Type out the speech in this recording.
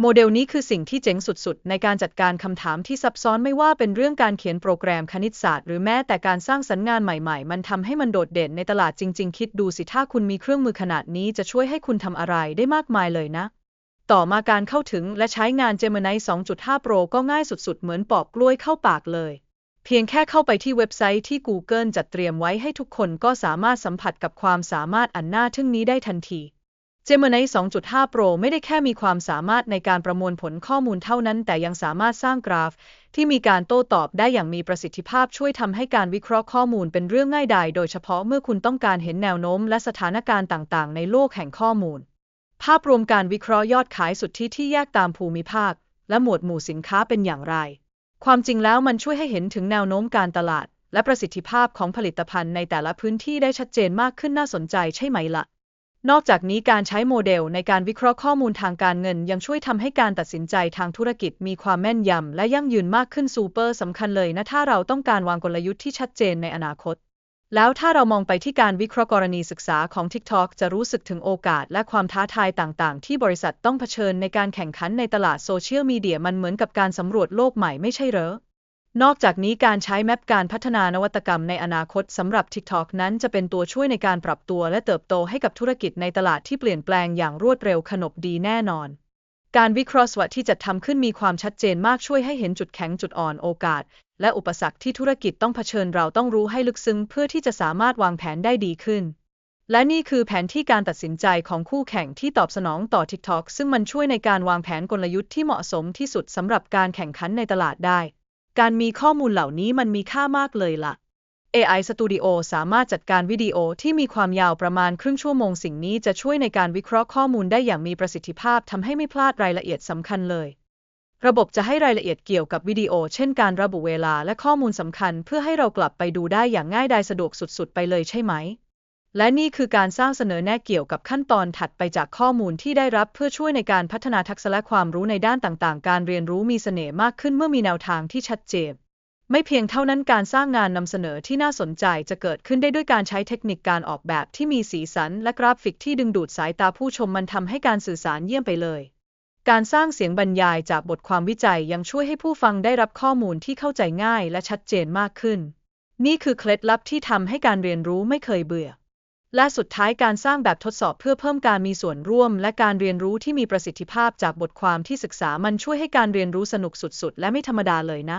โมเดลนี้คือสิ่งที่เจ๋งสุด ๆ ในการจัดการคำถามที่ซับซ้อนไม่ว่าเป็นเรื่องการเขียนโปรแกรมคณิตศาสตร์ หรือแม้แต่การสร้างสรรค์งานใหม่ ๆ มันทำให้มันโดดเด่นในตลาดจริง ๆ คิดดูสิถ้าคุณมีเครื่องมือขนาดนี้จะช่วยให้คุณทำอะไรได้มากมายเลยนะ ต่อมาการเข้าถึงและใช้งาน Gemini 2.5 Pro ก็ง่ายสุด ๆ เหมือนปอกกล้วยเข้าปากเลย เพียงแค่เข้าไปที่เว็บไซต์ที่ Google จัดเตรียมไว้ให้ทุกคนก็สามารถสัมผัสกับความสามารถอันน่าทึ่งนี้ได้ทันที Gemini 2.5 Pro ไม่ได้แค่มีความสามารถในการประมวลผลข้อมูลเท่านั้น แต่ยังสามารถสร้างกราฟ ที่มีการโต้ตอบได้อย่างมีประสิทธิภาพช่วยทำให้การวิเคราะห์ข้อมูลเป็นเรื่องง่ายดาย โดยเฉพาะเมื่อคุณต้องการเห็นแนวโน้มและสถานการณ์ต่างๆ ในโลกแห่งข้อมูล ภาพรวมการวิเคราะห์ยอดขายสุดทธิที่แยกตามภูมิภาค และหมวดหมู่สินค้าเป็นอย่างไร ความจริงแล้วมันช่วยให้เห็นถึงแนวโน้มการตลาด และประสิทธิภาพของผลิตภัณฑ์ในแต่ละพื้นที่ได้ชัดเจนมากขึ้นน่าสนใจใช่ไหมละ่ะ นอกจากนี้การใช้โมเดลในการวิเคราะห์ข้อมูลทางการเงิน ยังช่วยทำให้การตัดสินใจทางธุรกิจมีความแม่นยำและยั่งยืนมากขึ้นซูเปอร์สำคัญเลยนะถ้าเราต้องการวางกลยุทธ์ที่ชัดเจนในอนาคต แล้วถ้าเรามองไปที่การวิเคราะห์กรณีศึกษาของ TikTok จะรู้สึกถึงโอกาสและความท้าทายต่างๆ ที่บริษัทต้องเผชิญในการแข่งขันในตลาดโซเชียลมีเดียมันเหมือนกับการสำรวจโลกใหม่ไม่ใช่เหรอ นอกจากนี้การใช้แมปการพัฒนานวัตกรรมในอนาคตสำหรับ TikTok นั้นจะเป็นตัวช่วยในการปรับตัวและเติบโตให้กับธุรกิจในตลาดที่เปลี่ยนแปลงอย่างรวดเร็วขนบดีแน่นอน การวิเคราะห์สวทที่จัดทำขึ้นมีความชัดเจนมากช่วยให้เห็นจุดแข็งจุดอ่อนโอกาส และอุปสรรคที่ธุรกิจต้องเผชิญเราต้องรู้ให้ลึกซึ้งเพื่อที่จะสามารถวางแผนได้ดีขึ้น และนี่คือแผนที่การตัดสินใจของคู่แข่งที่ตอบสนองต่อ TikTok ซึ่งมันช่วยในการวางแผนกลยุทธ์ที่เหมาะสมที่สุดสำหรับการแข่งขันในตลาดได้ การมีข้อมูลเหล่านี้มันมีค่ามากเลยล่ะ AI Studio สามารถจัดการวิดีโอที่มีความยาวประมาณครึ่งชั่วโมงสิ่งนี้จะช่วยในการวิเคราะห์ข้อมูลได้อย่างมีประสิทธิภาพทำให้ไม่พลาดรายละเอียดสำคัญเลย ระบบจะให้รายละเอียดเกี่ยวกับวิดีโอ เช่นการระบุเวลาและข้อมูลสำคัญ เพื่อให้เรากลับไปดูได้อย่างง่ายดายสะดวกสุดๆ ไปเลยใช่ไหม และนี่คือการสร้างเสนอแนะเกี่ยวกับขั้นตอนถัดไปจากข้อมูลที่ได้รับเพื่อช่วยในการพัฒนาทักษะและความรู้ในด้านต่างๆ การเรียนรู้มีเสน่ห์มากขึ้นเมื่อมีแนวทางที่ชัดเจน ไม่เพียงเท่านั้นการสร้างงานนำเสนอที่น่าสนใจจะเกิดขึ้นได้ด้วยการใช้เทคนิคการออกแบบที่มีสีสัน และกราฟิกที่ดึงดูดสายตาผู้ชมมันทำให้การสื่อสารเยี่ยมไปเลย การสร้างเสียงบรรยายจากบทความวิจัยยังช่วยให้ผู้ฟังได้รับข้อมูลที่เข้าใจง่าย และชัดเจนมากขึ้น นี่คือเคล็ดลับที่ทำให้การเรียนรู้ไม่เคยเบื่อ และสุดท้ายการสร้างแบบทดสอบเพื่อเพิ่มการมีส่วนร่วม และการเรียนรู้ที่มีประสิทธิภาพจากบทความที่ศึกษามันช่วยให้การเรียนรู้สนุกสุดๆ และไม่ธรรมดาเลยนะ